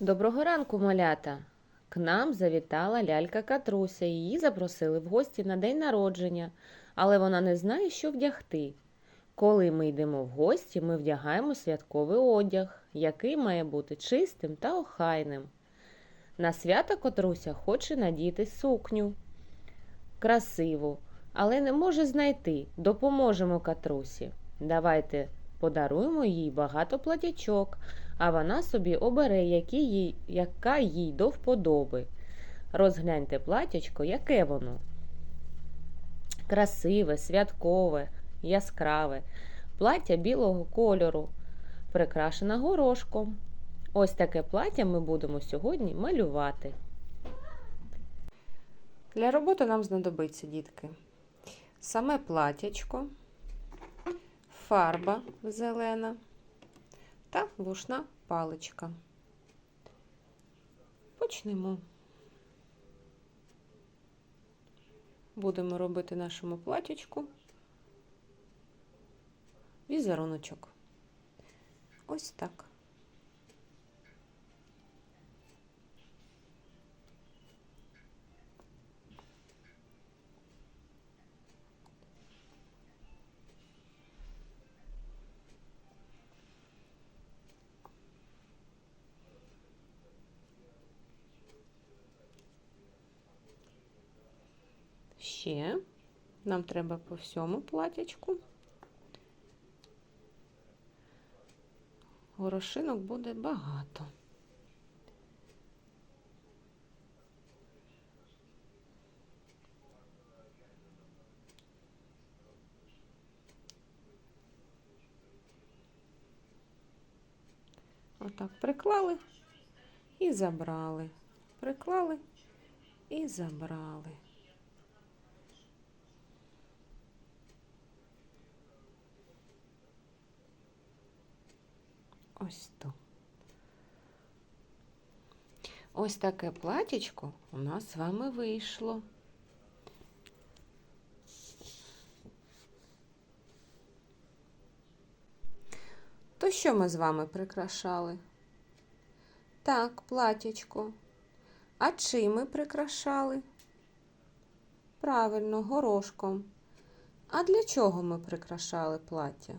Доброго ранку, малята! К нам завітала лялька Катруся. Її запросили в гості на день народження, але вона не знає, що вдягти. Коли ми йдемо в гості, ми вдягаємо святковий одяг, який має бути чистим та охайним. На свято Катруся хоче надіти сукню. Красиву, але не може знайти. Допоможемо Катрусі. Давайте подаруємо їй багато платячок, а вона собі обере, які їй, яка їй до вподоби. Розгляньте платячко, яке воно. Красиве, святкове, яскраве, плаття білого кольору, прикрашене горошком. Ось таке плаття ми будемо сьогодні малювати. Для роботи нам знадобиться, дітки, саме платячко, фарба зелена та вушна паличка. Почнемо. Будемо робити нашому платячку візеруночок. Ось так. Ще нам треба по всьому платячку. Горошинок буде багато. Отак приклали і забрали. Приклали і забрали. Ось то. Ось таке платічко у нас з вами вийшло. То що ми з вами прикрашали? Так, платячко. А чим ми прикрашали? Правильно, горошком. А для чого ми прикрашали плаття?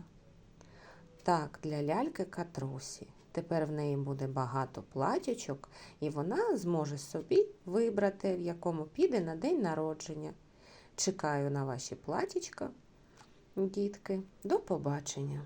Так, для ляльки катрусі. Тепер в неї буде багато платячок, і вона зможе собі вибрати, в якому піде на день народження. Чекаю на ваші платічка, дітки. До побачення!